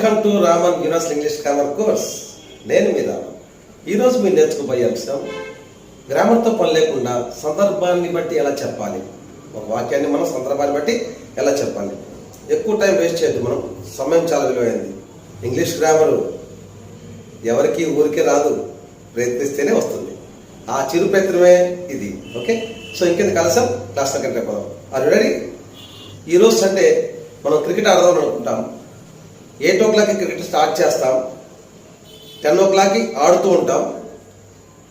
Welcome to Raman universal English grammar course నేను మీ రామన్ ఈరోజు మీరు నేర్చుకోబోయే అంశం గ్రామర్తో పని లేకుండా సందర్భాన్ని బట్టి ఎలా చెప్పాలి? ఒక వాక్యాన్ని మనం సందర్భాన్ని బట్టి ఎలా చెప్పాలి? ఎక్కువ టైం వేస్ట్ చేయద్దు మనం సమయం చాలా విలువైంది. ఇంగ్లీష్ గ్రామరు ఎవరికి ఊరికే రాదు ప్రయత్నిస్తేనే వస్తుంది. ఆ చిరు ప్రయత్నమే ఇది ఓకే? సో ఇంకెందుకు కలసం క్లాస్ కంటే పోదాం అది రెడీ ఈరోజు సండే మనం క్రికెట్ ఆడదాం అనుకుంటాం. ఎయిట్ ఓ క్లాక్కి క్రికెట్ స్టార్ట్ చేస్తాం. టెన్ ఓ క్లాక్కి ఆడుతూ ఉంటాం.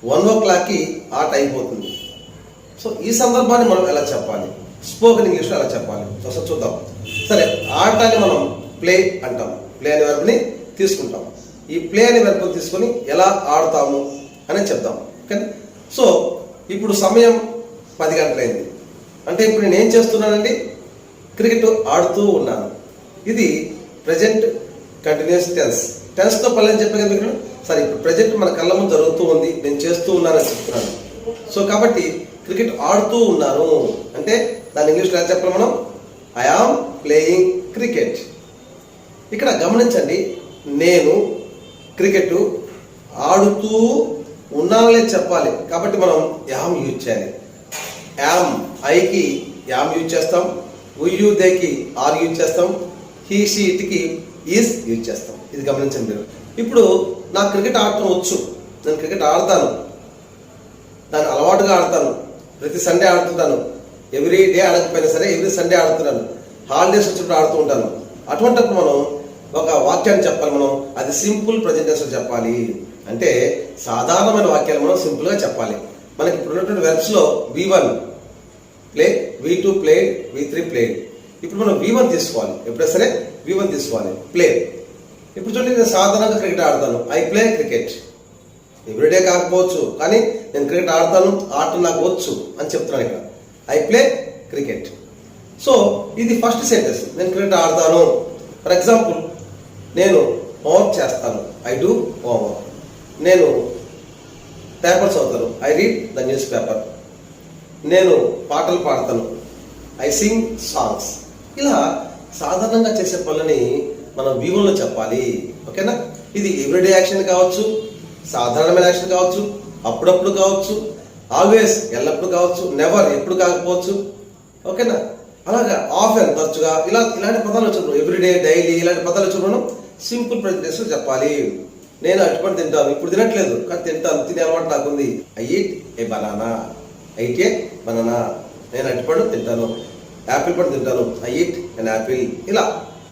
వన్ ఓ క్లాక్కి ఆట అయిపోతుంది సో ఈ సందర్భాన్ని మనం ఎలా చెప్పాలి? స్పోకెన్ ఇంగ్లీష్లో ఎలా చెప్పాలి? ఒకసారి చూద్దాం. సరే ఆటని మనం ప్లే అంటాం. ప్లే అనే వెర్బ్ని తీసుకుంటాం. ఈ ప్లే అనే వెర్బ్ని తీసుకొని ఎలా ఆడతాము అని చెప్తాం ఓకే? సో ఇప్పుడు సమయం పది గంటలైంది. అంటే ఇప్పుడు నేను ఏం చేస్తున్నానండి? క్రికెట్ ఆడుతూ ఉన్నాను. ఇది ప్రజెంట్ కంటిన్యూస్ టెన్స్ టెన్స్తో పని అని చెప్పే మీకు సరే ఇప్పుడు ప్రజెంట్ మన కళ్ళ ముందు జరుగుతూ ఉంది. నేను చేస్తూ ఉన్నానని చెప్తున్నాను. సో కాబట్టి క్రికెట్ ఆడుతూ ఉన్నాను. అంటే దాని ఇంగ్లీష్లో ఎలా చెప్పాలి మనం? ఐ ఆమ్ ప్లేయింగ్ క్రికెట్ ఇక్కడ గమనించండి నేను క్రికెట్ ఆడుతూ ఉన్నాననే చెప్పాలి. కాబట్టి మనం యామ్ యూజ్ చేయాలి. యామ్ ఐకి యామ్ యూజ్ చేస్తాం. ఉయ్యు దేకి ఆర్ యూజ్ చేస్తాం. హీ షీ ఇట్కి ఈజ్ యూజ్ చేస్తాం. ఇది గమనించండి మీరు. ఇప్పుడు నాకు క్రికెట్ ఆడటం వచ్చు. నేను క్రికెట్ ఆడతాను. దాన్ని అలవాటుగా ఆడతాను. ప్రతి సండే ఆడుతుంటాను. ఎవ్రీ డే ఆడకపోయినా సరే ఎవ్రీ సండే ఆడుతున్నాను హాలిడేస్ వచ్చినప్పుడు ఆడుతూ ఉంటాను. అటువంటిప్పుడు మనం ఒక వాక్యాన్ని చెప్పాలి మనం. అది సింపుల్ ప్రజెంటేషన్ చెప్పాలి. అంటే సాధారణమైన వాక్యాలు మనం సింపుల్గా చెప్పాలి. మనకి ఇప్పుడు ఉన్నటువంటి వెబ్స్లో V one play V two play V three played ఇప్పుడు మనం వి వన్ తీసుకోవాలి. ఎప్పుడైనా సరే వి వన్ తీసుకోవాలి. ప్లే ఇప్పుడు చూడండి నేను సాధారణంగా క్రికెట్ ఆడతాను. ఐ ప్లే క్రికెట్ ఎవ్రీడే కాకపోవచ్చు కానీ నేను క్రికెట్ ఆడతాను ఆట నాకు వచ్చు అని చెప్తున్నాను ఇక్కడ. ఐ ప్లే క్రికెట్ సో ఇది ఫస్ట్ సెంటెన్స్ నేను క్రికెట్ ఆడతాను. ఫర్ ఎగ్జాంపుల్ నేను హోంవర్క్ చేస్తాను. ఐ డూ హోంవర్క్ నేను పేపర్స్ చదువుతాను. I read the newspaper నేను పాటలు పాడతాను. ఐ సింగ్ సాంగ్స్ ఇలా సాధారణంగా చేసే పనులని మనం వ్యూహంలో చెప్పాలి. ఓకేనా? ఇది ఎవ్రీడే యాక్షన్ కావచ్చు సాధారణమైన యాక్షన్ కావచ్చు అప్పుడప్పుడు కావచ్చు ఆల్వేస్ ఎల్లప్పుడు కావచ్చు నెవర్ ఎప్పుడు కాకపోవచ్చు. ఓకేనా? అలాగా ఆఫెన్ తరచుగా ఇలా ఇలాంటి పదాలు వచ్చినప్పుడు ఎవ్రీడే డైలీ ఇలాంటి పదాలు వచ్చినప్పుడు మనం సింపుల్ ప్రజెంటేషన్ చెప్పాలి. నేను అటుపడి తింటాను ఇప్పుడు తినట్లేదు కానీ తింటాను తినే అలవాటు నాకుంది. ఐ ఈట్ ఏ బనానా అయితే బనానా నేను అటుపడు తింటాను. యాపిల్ పండు తింటాను. ఐ ఈట్ అండ్ యాపిల్ ఇలా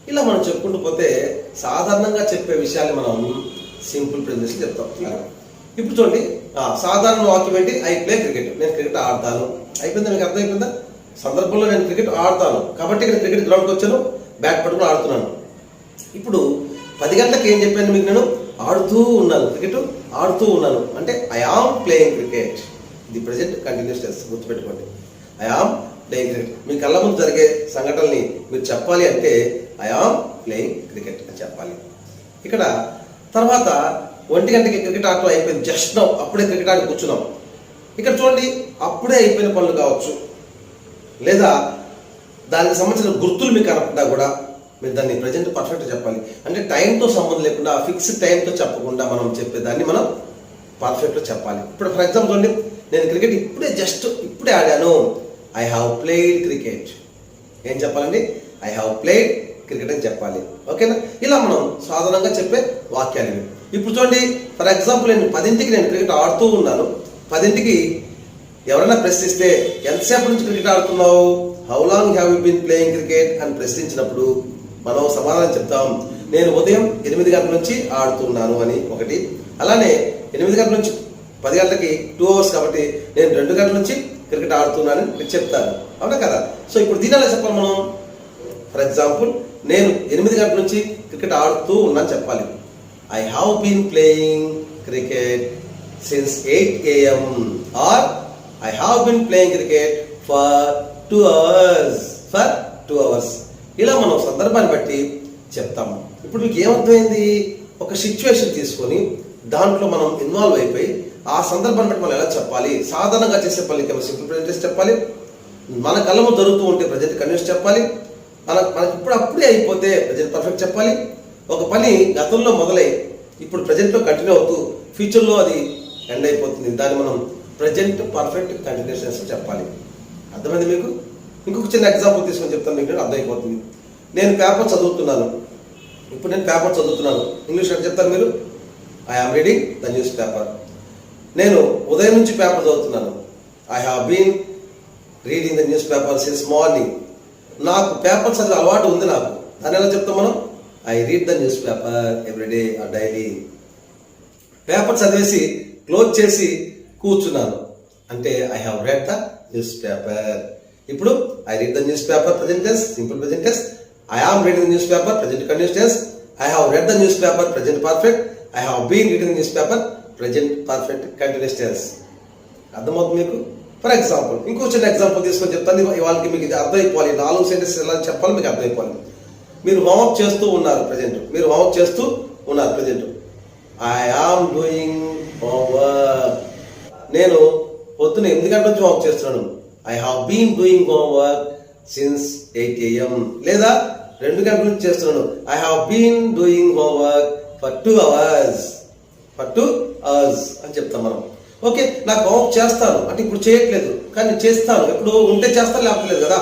ఇలా మనం చెప్పుకుంటూ పోతే సాధారణంగా చెప్పే విషయాన్ని మనం సింపుల్ ప్రజెంటేషన్ చెప్తాం. ఇప్పుడు చూడండి సాధారణ వాక్యం ఏంటి? ఐ ప్లే క్రికెట్ నేను క్రికెట్ ఆడతాను. అయిపోయిందా? మీకు అర్థమైపోయిందా? సందర్భంలో నేను క్రికెట్ ఆడతాను. కాబట్టి ఇక్కడ క్రికెట్ గ్రౌండ్కి వచ్చాను. బ్యాట్ పట్టుకుని ఆడుతున్నాను. ఇప్పుడు పది గంటలకు ఏం చెప్పాను మీకు నేను? ఆడుతూ ఉన్నాను. క్రికెట్ ఆడుతూ ఉన్నాను. అంటే ఐ ఆమ్ ప్లేయింగ్ క్రికెట్ ఇది ప్రజెంట్ కంటిన్యూస్ టెన్స్ గుర్తుపెట్టుకోండి. ఐ ఆమ్ ప్లేయింగ్ క్రికెట్ మీ కళ్ళ ముందు జరిగే సంఘటనల్ని మీరు చెప్పాలి అంటే ఐ ఆమ్ ప్లేయింగ్ క్రికెట్ అని చెప్పాలి. ఇక్కడ తర్వాత ఒంటి గంటకి క్రికెట్ ఆటలు అయిపోయింది. జస్ట్ నౌ అప్పుడే క్రికెట్ ఆడి కూర్చున్నాం. ఇక్కడ చూడండి అప్పుడే అయిపోయిన పనులు కావచ్చు. లేదా దానికి సంబంధించిన గుర్తులు మీకు కనపడ్డా కూడా మీరు దాన్ని ప్రజెంట్ పర్ఫెక్ట్ చెప్పాలి. అంటే టైంతో సంబంధం లేకుండా ఫిక్స్డ్ టైంతో చెప్పకుండా మనం చెప్పేదాన్ని మనం పర్ఫెక్ట్గా చెప్పాలి. ఇప్పుడు ఫర్ ఎగ్జాంపుల్ చూడండి నేను క్రికెట్ ఇప్పుడే జస్ట్ ఇప్పుడే ఆడాను. ఐ హ్యావ్ ప్లేడ్ క్రికెట్ ఏం చెప్పాలండి? ఐ హ్యావ్ ప్లేడ్ క్రికెట్ అని చెప్పాలి. ఓకేనా? ఇలా మనం సాధారణంగా చెప్పే వాక్యాలు. ఇవి ఇప్పుడు చూడండి ఫర్ ఎగ్జాంపుల్ నేను పదింటికి నేను క్రికెట్ ఆడుతూ ఉన్నాను. పదింటికి ఎవరైనా ప్రశ్నిస్తే ఎంతసేపు నుంచి క్రికెట్ ఆడుతున్నావు? How long have you been playing cricket అని ప్రశ్నించినప్పుడు మనం సమాధానం చెప్తాం. నేను ఉదయం ఎనిమిది గంటల నుంచి ఆడుతున్నాను అని ఒకటి. అలానే ఎనిమిది గంటల నుంచి పది గంటలకి టూ అవర్స్ కాబట్టి నేను రెండు గంటల నుంచి క్రికెట్ ఆడుతున్నానని మీరు చెప్తాను అవునా కదా? సో ఇప్పుడు దీని ఎలా చెప్పాలి మనం? ఫర్ ఎగ్జాంపుల్ నేను ఎనిమిది గంటల నుంచి క్రికెట్ ఆడుతూ ఉన్నాను చెప్పాలి. I have been playing cricket since eight AM or I have been playing cricket for two hours for two hours ఇలా మనం సందర్భాన్ని బట్టి చెప్తాము ఇప్పుడు మీకు ఏమర్థమైంది? ఒక సిచ్యువేషన్ తీసుకొని దాంట్లో మనం ఇన్వాల్వ్ అయిపోయి ఆ సందర్భాన్ని బట్టి మనం ఎలా చెప్పాలి? సాధారణంగా చేసే పనికి సింపుల్ ప్రజెంటేషన్ చెప్పాలి? మన కళ్ళము జరుగుతూ ఉంటే ప్రజెంట్ కన్విన్స్ చెప్పాలి. మన మనకి ఇప్పుడు అప్పుడే అయిపోతే ప్రజెంట్ పర్ఫెక్ట్ చెప్పాలి. ఒక పని గతంలో మొదలై ఇప్పుడు ప్రజెంట్లో కంటిన్యూ అవుతూ ఫ్యూచర్లో అది ఎండ్ అయిపోతుంది. దాన్ని మనం ప్రజెంట్ పర్ఫెక్ట్ కంటిన్యూషన్స్ చెప్పాలి. అర్థమైంది మీకు? ఇంకొక చిన్న ఎగ్జాంపుల్ తీసుకొని చెప్తాను మీకు అర్థమైపోతుంది. నేను పేపర్ చదువుతున్నాను. ఇప్పుడు నేను పేపర్ చదువుతున్నాను. ఇంగ్లీష్ ఎట్లా చెప్తాను మీరు? I am reading the newspaper నేను ఉదయం నుంచి పేపర్ చదువుతున్నాను. I have been reading the newspaper since morning నాకు పేపర్ చదివే అలవాటు ఉంది నాకు. దాన్ని ఎలా చెప్తాం మనం? I read the newspaper everyday or daily paper చదివేసి క్లోజ్ చేసి కూర్చున్నాను. అంటే I have read the newspaper ఇప్పుడు I read the newspaper present tense simple present tense I am reading the news paper present continuous tense I have read the newspaper present perfect I have been reading newspaper present perfect continuous tense అర్థమవుతుంది మీకు? For example ఇంకో చిన్న example తీసుకొని చెప్తాను. ఇవాళకి మీకు ఇది అర్థమైపోవాలి. నాలుగు సెంటెన్స్ ఎలా చెప్పాలి మీకు అర్థమైపోవాలి. మీరు హోంవర్క్ చేస్తూ ఉన్నారు ప్రజెంట్ మీరు హోంవర్క్ చేస్తూ ఉన్నారు present I am doing homework నేను పొద్దున ఎనిమిది గంటల నుంచి హోంవర్క్ చేస్తున్నాను. I have been doing homework since eight AM లేదా రెండు గంటల నుంచి చేస్తున్నాను. I have been doing homework for two hours but two hours అని చెప్తాం మనం. ఓకే నాకు హోంవర్క్ చేస్తాను అంటే ఇప్పుడు చేయట్లేదు. కానీ చేస్తాను. ఎప్పుడు ఉంటే చేస్తాను లేకపోలేదు కదా.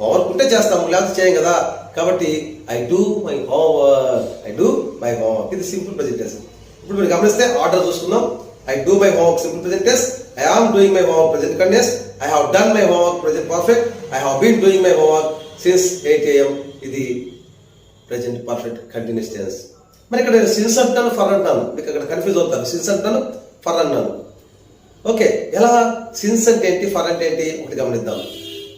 హోంవర్క్ ఉంటే చేస్తాము లేకపోతే చేయం కదా. కాబట్టి I do my homework I do my homework ఇది సింపుల్ ప్రజెంటేషన్ ఇప్పుడు మీరు గమనిస్తే ఆర్డర్ చూసుకుందాం. I do my homework simple present tense I am doing my homework present continuous I have done my homework present perfect I have been doing my homework since eight AM ఇది present perfect continuous tense మరి ఇక్కడ నేను since అంటాను for అంటాను మీకు అక్కడ confuse అవుతాను. Since అంటాను ఫర్ అన్నాను. ఓకే ఎలా? సిన్స్ అంటే ఏంటి ఫర్ అంటే ఏంటి? ఒకటి గమనిద్దాం.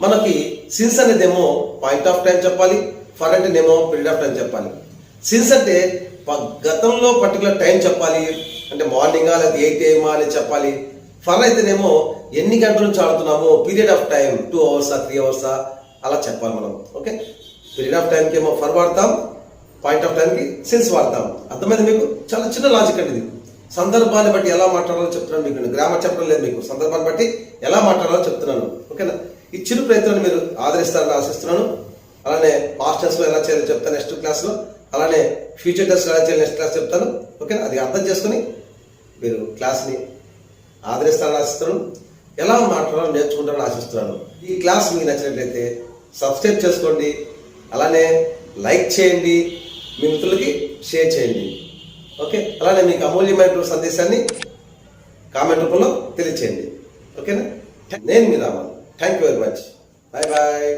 మనకి సిన్స్ అనేదేమో పాయింట్ ఆఫ్ టైం చెప్పాలి ఫర్ అంటేనేమో పీరియడ్ ఆఫ్ టైం చెప్పాలి. సిన్స్ అంటే గతంలో పర్టికులర్ టైం చెప్పాలి అంటే మార్నింగా లేదా ఎయిట్ ఏమా అని చెప్పాలి. ఫర్ అయితేనేమో ఎన్ని గంటల నుంచి ఆడుతున్నామో పీరియడ్ ఆఫ్ టైం టూ అవర్సా త్రీ అవర్సా అలా చెప్పాలి మనం. ఓకే? పీరియడ్ ఆఫ్ టైంకి ఏమో ఫర్ వాడతాం పాయింట్ ఆఫ్ టైంకి సిన్స్ వాడతాం. అర్థమైంది మీకు? చాలా చిన్న లాజిక్ అండి ఇది. సందర్భాన్ని బట్టి ఎలా మాట్లాడాలో చెప్తున్నాను మీకు గ్రామర్ చెప్పడం లేదు మీకు. సందర్భాన్ని బట్టి ఎలా మాట్లాడాలో చెప్తున్నాను. ఓకేనా? ఈ చిరు ప్రయత్నాన్ని మీరు ఆదరిస్తారని ఆశిస్తున్నాను. అలానే పాస్ట్ ఎలా చేయాలో చెప్తాను నెక్స్ట్ క్లాస్లో అలానే ఫ్యూచర్ టెస్ట్ ఎలా చేయాలి నెక్స్ట్ క్లాస్ చెప్తాను. ఓకేనా? అది అర్థం చేసుకుని మీరు క్లాస్ని ఆదరిస్తారని ఆశిస్తున్నాను. ఎలా మాట్లాడాలో నేర్చుకుంటారని ఆశిస్తున్నాను. ఈ క్లాస్ మీకు నచ్చినట్లయితే సబ్స్క్రైబ్ చేసుకోండి. అలానే లైక్ చేయండి. మీ మిత్రులకి షేర్ చేయండి. ఓకే అలానే మీకు అమూల్యమైనటువంటి సందేశాన్ని కామెంట్ రూపంలో తెలియచేయండి. ఓకేనా నేను మీ Raman. Thank you very much bye bye